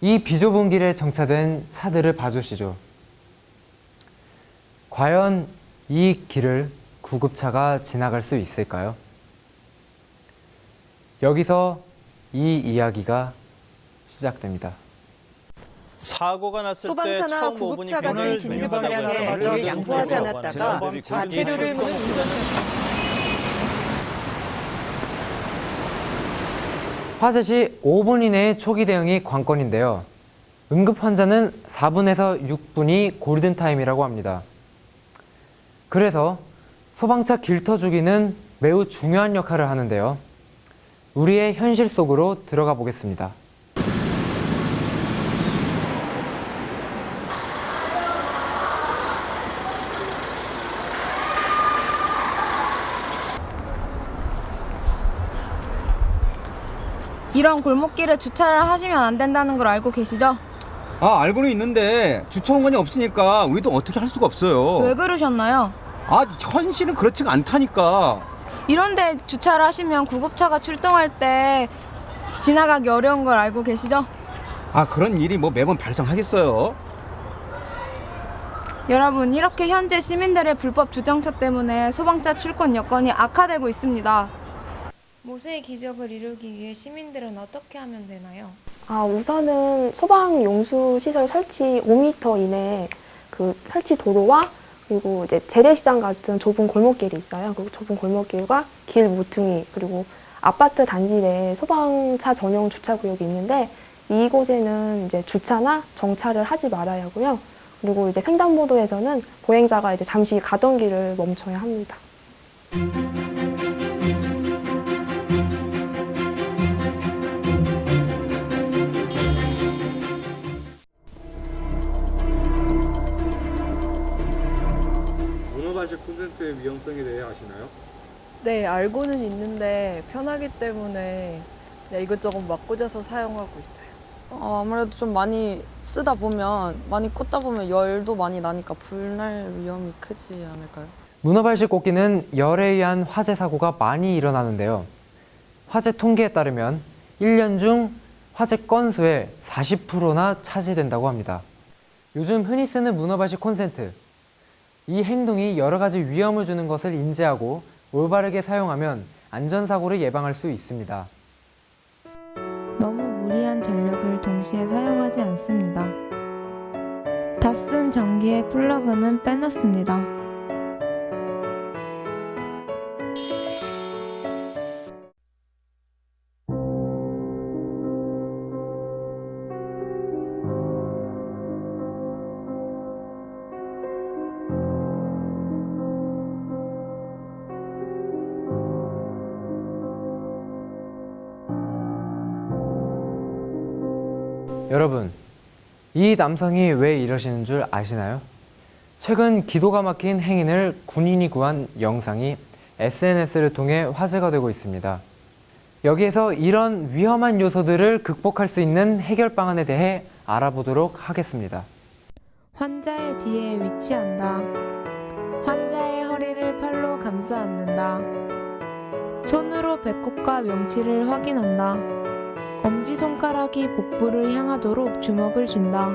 이 비좁은 길에 정차된 차들을 봐주시죠. 과연 이 길을 구급차가 지나갈 수 있을까요? 여기서 이 이야기가 시작됩니다. 사고가 났을 때 소방차나 처음 오분이 구급차가 비를 된 긴급 주행하자고 방향에 해서 길을 맞아서 양보하지 않았다가 과태료를 물은 화재 시 5분 이내의 초기 대응이 관건인데요. 응급 환자는 4분에서 6분이 골든타임이라고 합니다. 그래서 소방차 길터주기는 매우 중요한 역할을 하는데요. 우리의 현실 속으로 들어가 보겠습니다. 이런 골목길에 주차를 하시면 안 된다는 걸 알고 계시죠? 아 알고는 있는데 주차 공간이 없으니까 우리도 어떻게 할 수가 없어요. 왜 그러셨나요? 아 현실은 그렇지가 않다니까. 이런데 주차를 하시면 구급차가 출동할 때 지나가기 어려운 걸 알고 계시죠? 아 그런 일이 뭐 매번 발생하겠어요. 여러분 이렇게 현재 시민들의 불법 주정차 때문에 소방차 출근 여건이 악화되고 있습니다. 모세의 기적을 이루기 위해 시민들은 어떻게 하면 되나요? 아, 우선은 소방 용수 시설 설치 5m 이내 그 설치 도로와 그리고 이제 재래시장 같은 좁은 골목길이 있어요. 그 좁은 골목길과 길 모퉁이 그리고 아파트 단지 내에 소방차 전용 주차 구역이 있는데 이곳에는 이제 주차나 정차를 하지 말아야 하고요. 그리고 이제 횡단보도에서는 보행자가 이제 잠시 가던 길을 멈춰야 합니다. 문어발식 콘센트의 위험성에 대해 아시나요? 네, 알고는 있는데 편하기 때문에 그냥 이것저것 막 꽂아서 사용하고 있어요. 어, 아무래도 좀 많이 쓰다 보면 많이 꽂다 보면 열도 많이 나니까 불날 위험이 크지 않을까요? 문어발식 꽂기는 열에 의한 화재 사고가 많이 일어나는데요. 화재 통계에 따르면 1년 중 화재 건수의 40%나 차지된다고 합니다. 요즘 흔히 쓰는 문어발식 콘센트. 이 행동이 여러 가지 위험을 주는 것을 인지하고 올바르게 사용하면 안전사고를 예방할 수 있습니다. 너무 무리한 전력을 동시에 사용하지 않습니다. 다 쓴 전기의 플러그는 빼놓습니다. 여러분, 이 남성이 왜 이러시는 줄 아시나요? 최근 기도가 막힌 행인을 군인이 구한 영상이 SNS를 통해 화제가 되고 있습니다. 여기에서 이런 위험한 요소들을 극복할 수 있는 해결 방안에 대해 알아보도록 하겠습니다. 환자의 뒤에 위치한다. 환자의 허리를 팔로 감싸 안는다. 손으로 배꼽과 명치를 확인한다. 엄지손가락이 복부를 향하도록 주먹을 쥔다.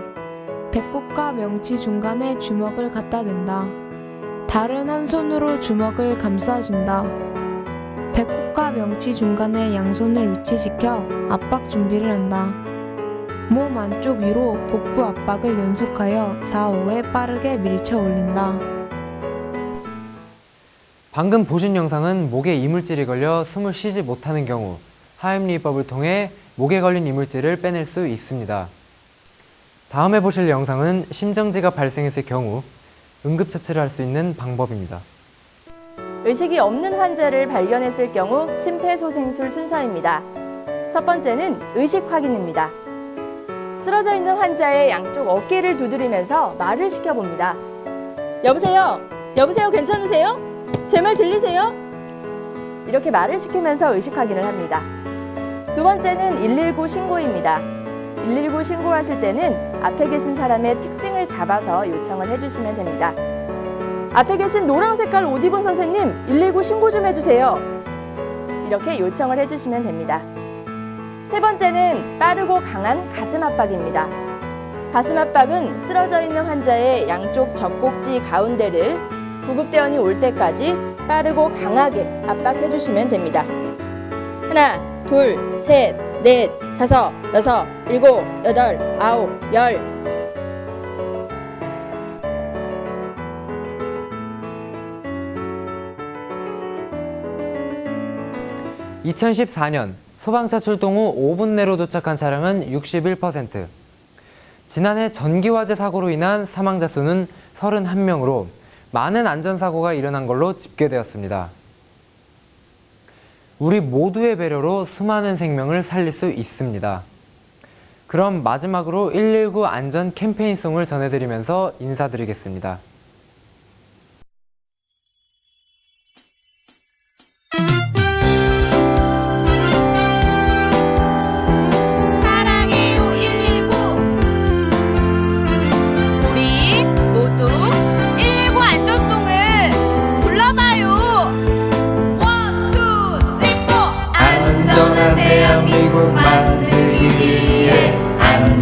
배꼽과 명치 중간에 주먹을 갖다 댄다. 다른 한 손으로 주먹을 감싸준다. 배꼽과 명치 중간에 양손을 위치시켜 압박 준비를 한다. 몸 안쪽 위로 복부 압박을 연속하여 4, 5회 빠르게 밀쳐 올린다. 방금 보신 영상은 목에 이물질이 걸려 숨을 쉬지 못하는 경우 하임리법을 통해 목에 걸린 이물질을 빼낼 수 있습니다. 다음에 보실 영상은 심정지가 발생했을 경우 응급처치를 할 수 있는 방법입니다. 의식이 없는 환자를 발견했을 경우 심폐소생술 순서입니다. 첫 번째는 의식 확인입니다. 쓰러져 있는 환자의 양쪽 어깨를 두드리면서 말을 시켜봅니다. 여보세요? 여보세요? 괜찮으세요? 제 말 들리세요? 이렇게 말을 시키면서 의식 확인을 합니다. 두 번째는 119 신고입니다. 119 신고하실 때는 앞에 계신 사람의 특징을 잡아서 요청을 해주시면 됩니다. 앞에 계신 노란 색깔 옷 입은 선생님, 119 신고 좀 해주세요. 이렇게 요청을 해주시면 됩니다. 세 번째는 빠르고 강한 가슴 압박입니다. 가슴 압박은 쓰러져 있는 환자의 양쪽 젖꼭지 가운데를 구급대원이 올 때까지 빠르고 강하게 압박해 주시면 됩니다. 하나, 둘, 셋, 넷, 다섯, 여섯, 일곱, 여덟, 아홉, 열. 2014년 소방차 출동 후 5분 내로 도착한 차량은 61%. 지난해 전기화재 사고로 인한 사망자 수는 31명으로 많은 안전사고가 일어난 걸로 집계되었습니다. 우리 모두의 배려로 수많은 생명을 살릴 수 있습니다. 그럼 마지막으로 119 안전 캠페인송을 전해드리면서 인사드리겠습니다.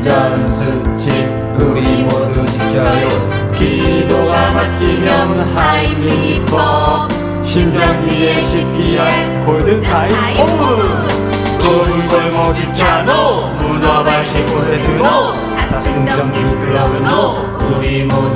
안전수칙 우리 모두 지켜요. 기도가 막히면 하이미퍼. 심장지에 CPR 골든타임 오브 골목 주차 노 문어발 19세트 노 다승전기 플러그 노 우리 모두